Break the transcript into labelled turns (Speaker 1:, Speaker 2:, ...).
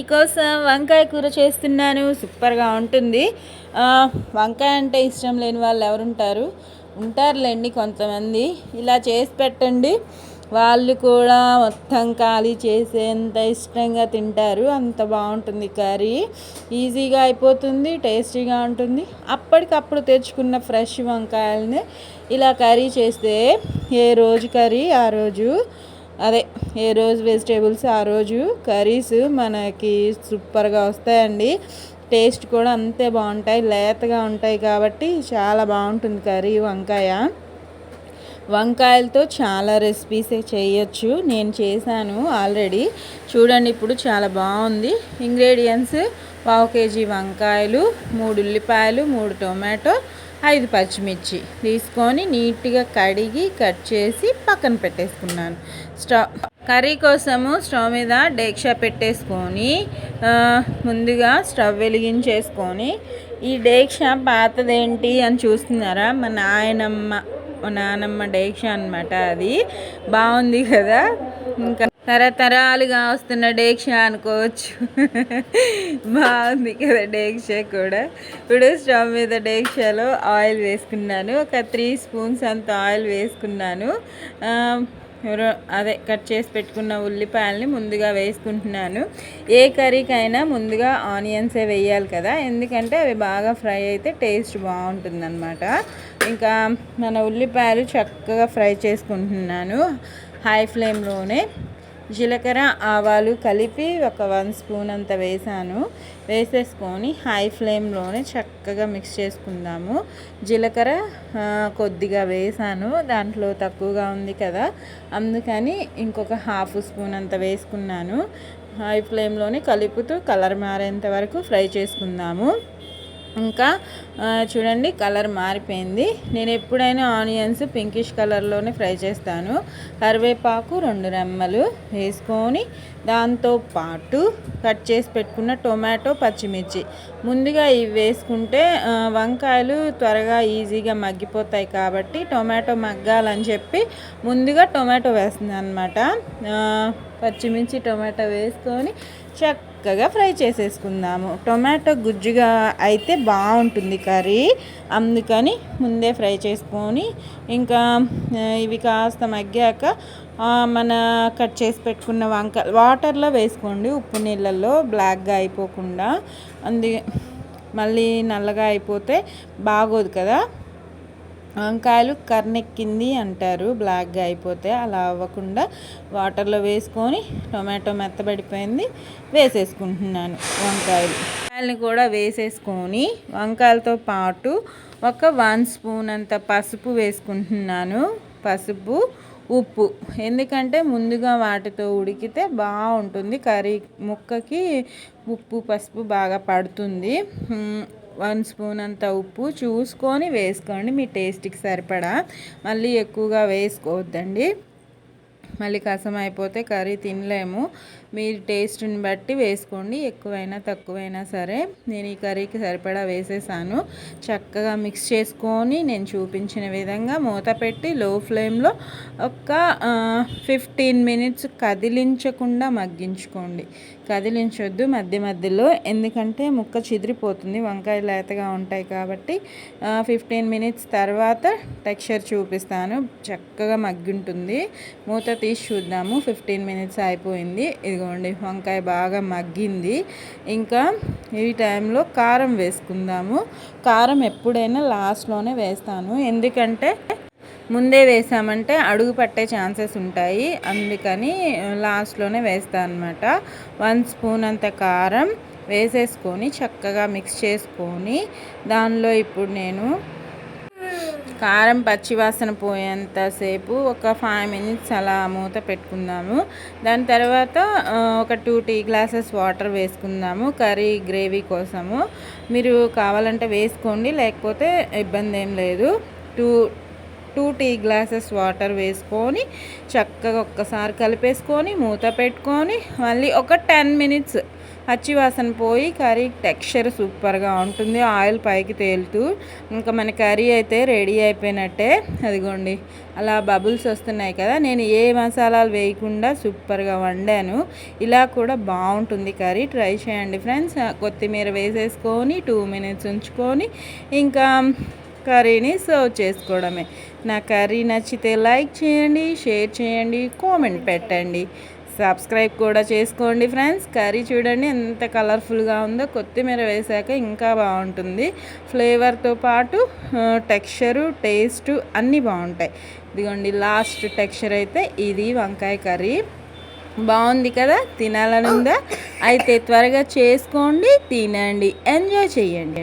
Speaker 1: మీకోసం వంకాయ కూర చేస్తున్నాను. సూపర్గా ఉంటుంది. వంకాయ అంటే ఇష్టం లేని వాళ్ళు ఎవరుంటారు? ఉంటారులేండి కొంతమంది. ఇలా చేసి పెట్టండి. వాళ్ళు కూడా మొత్తం ఖాళీ చేసేంత ఇష్టంగా తింటారు. అంత బాగుంటుంది కర్రీ. ఈజీగా అయిపోతుంది టేస్టీగా ఉంటుంది. అప్పటికప్పుడు తెచ్చుకున్న ఫ్రెష్ వంకాయలని ఇలా కర్రీ చేస్తే ఏ రోజు కర్రీ? ఆ రోజు అదే ఏ రోజు వెజిటేబుల్స్ ఆ రోజు కర్రీస్ మనకి సూపర్గా వస్తాయండి. టేస్ట్ కూడా అంతే బాగుంటాయి లేతగా ఉంటాయి కాబట్టి చాలా బాగుంటుంది కర్రీ వంకాయ. వంకాయలతో చాలా రెసిపీస్ చేయొచ్చు నేను చేశాను ఆల్రెడీ. చూడండి ఇప్పుడు చాలా బాగుంది. ఇంగ్రీడియంట్స్ పావు కేజీ వంకాయలు మూడు ఉల్లిపాయలు మూడు టొమాటో ఐదు పచ్చిమిర్చి తీసుకొని నీట్గా కడిగి కట్ చేసి పక్కన పెట్టేసుకున్నాను. స్టవ్ కర్రీ కోసము స్టవ్ మీద డేక్షా పెట్టేసుకొని ముందుగా స్టవ్ వెలిగించేసుకొని ఈ డేక్షా పాతదేంటి అని చూస్తున్నారా? మా నాయనమ్మ మా నానమ్మ డేక్ష అనమాట అది. బాగుంది కదా? ఇంకా తరతరాలుగా వస్తున్న డేక్ష అనుకోవచ్చు. బాగుంది కదా డేక్ష కూడా. ఇప్పుడు స్టవ్ మీద డేక్షలో ఆయిల్ వేసుకున్నాను. ఒక త్రీ స్పూన్స్ అంత ఆయిల్ వేసుకున్నాను. అదే కట్ చేసి పెట్టుకున్న ఉల్లిపాయలని ముందుగా వేసుకుంటున్నాను. ఏ కర్రీకైనా ముందుగా ఆనియన్సే వేయాలి కదా. ఎందుకంటే అవి బాగా ఫ్రై అయితే టేస్ట్ బాగుంటుందన్నమాట. ఇంకా మన ఉల్లిపాయలు చక్కగా ఫ్రై చేసుకుంటున్నాను. హై ఫ్లేమ్లోనే. జీలకర్ర ఆవాలు కలిపి ఒక వన్ స్పూన్ అంత వేసాను. వేసేసుకొని హై ఫ్లేమ్లోనే చక్కగా మిక్స్ చేసుకుందాము. జీలకర్ర కొద్దిగా వేసాను. దాంట్లో తక్కువగా ఉంది కదా. అందుకని ఇంకొక హాఫ్ స్పూన్ అంత వేసుకున్నాను. హై ఫ్లేమ్లోనే కలుపుతూ కలర్ మారేంత వరకు ఫ్రై చేసుకుందాము. ఇంకా చూడండి కలర్ మారిపోయింది. నేను ఎప్పుడైనా ఆనియన్స్ పింకిష్ కలర్లోనే ఫ్రై చేస్తాను. కరివేపాకు రెండు రెమ్మలు వేసుకొని దాంతో పాటు కట్ చేసి పెట్టుకున్న టొమాటో పచ్చిమిర్చి. ముందుగా ఇవి వేసుకుంటే వంకాయలు త్వరగా ఈజీగా మగ్గిపోతాయి కాబట్టి టొమాటో మగ్గాలని చెప్పి ముందుగా టొమాటో వేస్తుంది అనమాట పచ్చిమిర్చి టొమాటో వేసుకొని చక్కగా ఫ్రై చేసేసుకుందాము. టొమాటో గుజ్జుగా అయితే బాగుంటుంది కర్రీ. అందుకని ముందే ఫ్రై చేసుకొని ఇంకా ఇవి కాస్త మగ్గాక మన కట్ చేసి పెట్టుకున్న వంక వాటర్లో వేసుకోండి. ఉప్పు నీళ్ళల్లో బ్లాక్గా అయిపోకుండా. అందు మళ్ళీ నల్లగా అయిపోతే బాగోదు కదా. వంకాయలు కర్నెక్కింది అంటారు. బ్లాక్గా అయిపోతే అలా అవ్వకుండా వాటర్లో వేసుకొని టొమాటో మెత్తబడిపోయింది వేసేసుకుంటున్నాను వంకాయలు. వంకాయలని కూడా వేసేసుకొని వంకాయలతో పాటు ఒక వన్ స్పూన్ అంత పసుపు వేసుకుంటున్నాను. పసుపు ఉప్పు. ఎందుకంటే ముందుగా వాటితో ఉడికితే బాగుంటుంది. కర్రీ ముక్కకి ఉప్పు పసుపు బాగా పడుతుంది. వన్ స్పూన్ అంత ఉప్పు చూసుకొని వేసుకోండి మీ టేస్ట్కి సరిపడా. మళ్ళీ ఎక్కువగా వేసుకోవద్దండి. మళ్ళీ కసం అయిపోతే కర్రీ తినలేము. మీ టేస్ట్ని బట్టి వేసుకోండి ఎక్కువైనా తక్కువైనా సరే. నేను ఈ కర్రీకి సరిపడా వేసేసాను. చక్కగా మిక్స్ చేసుకొని నేను చూపించిన విధంగా మూత పెట్టి లో ఫ్లేమ్లో ఒక ఫిఫ్టీన్ మినిట్స్ కదిలించకుండా మగ్గించుకోండి. కదిలించొద్దు మధ్య మధ్యలో ఎందుకంటే ముక్క చిదిరిపోతుంది వంకాయ లేతగా ఉంటాయి కాబట్టి ఫిఫ్టీన్ మినిట్స్ తర్వాత టెక్స్చర్ చూపిస్తాను. చక్కగా మగ్గుంటుంది. మూత తీసి చూద్దాము. ఫిఫ్టీన్ మినిట్స్ అయిపోయింది. ఇదిగోండి వంకాయ బాగా మగ్గింది. ఇంకా ఈ టైంలో కారం వేసుకుందాము. కారం ఎప్పుడైనా లాస్ట్లోనే వేస్తాను. ఎందుకంటే ముందే వేసామంటే అడుగు పట్టే ఛాన్సెస్ ఉంటాయి. అందుకని లాస్ట్లోనే వేస్తాను అనమాట వన్ స్పూన్ అంత కారం వేసేసుకొని చక్కగా మిక్స్ చేసుకొని దానిలో ఇప్పుడు నేను కారం పచ్చివాసన పోయేంతసేపు ఒక ఫైవ్ మినిట్స్ అలా మూత పెట్టుకుందాము. దాని తర్వాత ఒక టూ టీ గ్లాసెస్ వాటర్ వేసుకుందాము కర్రీ గ్రేవీ కోసము. మీరు కావాలంటే వేసుకోండి లేకపోతే ఇబ్బంది ఏం లేదు. Two two tea glasses water వేసుకొని చక్కగా ఒక్కసారి కలిపేసుకొని మూత పెట్టుకొని మళ్ళీ ఒక టెన్ మినిట్స్ పచ్చి వాసన పోయి కర్రీ టెక్స్చర్ సూపర్గా ఉంటుంది. ఆయిల్ పైకి తేలుతూ ఇంకా మన కర్రీ అయితే రెడీ అయిపోయినట్టే. అదిగోండి అలా బబుల్స్ వస్తున్నాయి కదా నేను ఏ మసాలాలు వేయకుండా సూపర్గా వండాను. ఇలా కూడా బాగుంటుంది కర్రీ. ట్రై చేయండి ఫ్రెండ్స్. కొత్తిమీర వేసేసుకొని టూ మినిట్స్ ఉంచుకొని ఇంకా కర్రీని సర్వ్ చేసుకోవడమే. నా కర్రీ నచ్చితే లైక్ చేయండి షేర్ చేయండి కామెంట్ పెట్టండి. సబ్స్క్రైబ్ కూడా చేసుకోండి ఫ్రెండ్స్. కర్రీ చూడండి ఎంత కలర్ఫుల్గా ఉందో. కొత్తిమీర వేసాక ఇంకా బాగుంటుంది. ఫ్లేవర్తో పాటు టెక్స్చరు టేస్టు అన్నీ బాగుంటాయి. ఇదిగోండి లాస్ట్ టెక్స్చర్ అయితే ఇది వంకాయ కర్రీ. బాగుంది కదా? తినాలని ఉందా అయితే త్వరగా చేసుకోండి తినండి ఎంజాయ్ చేయండి.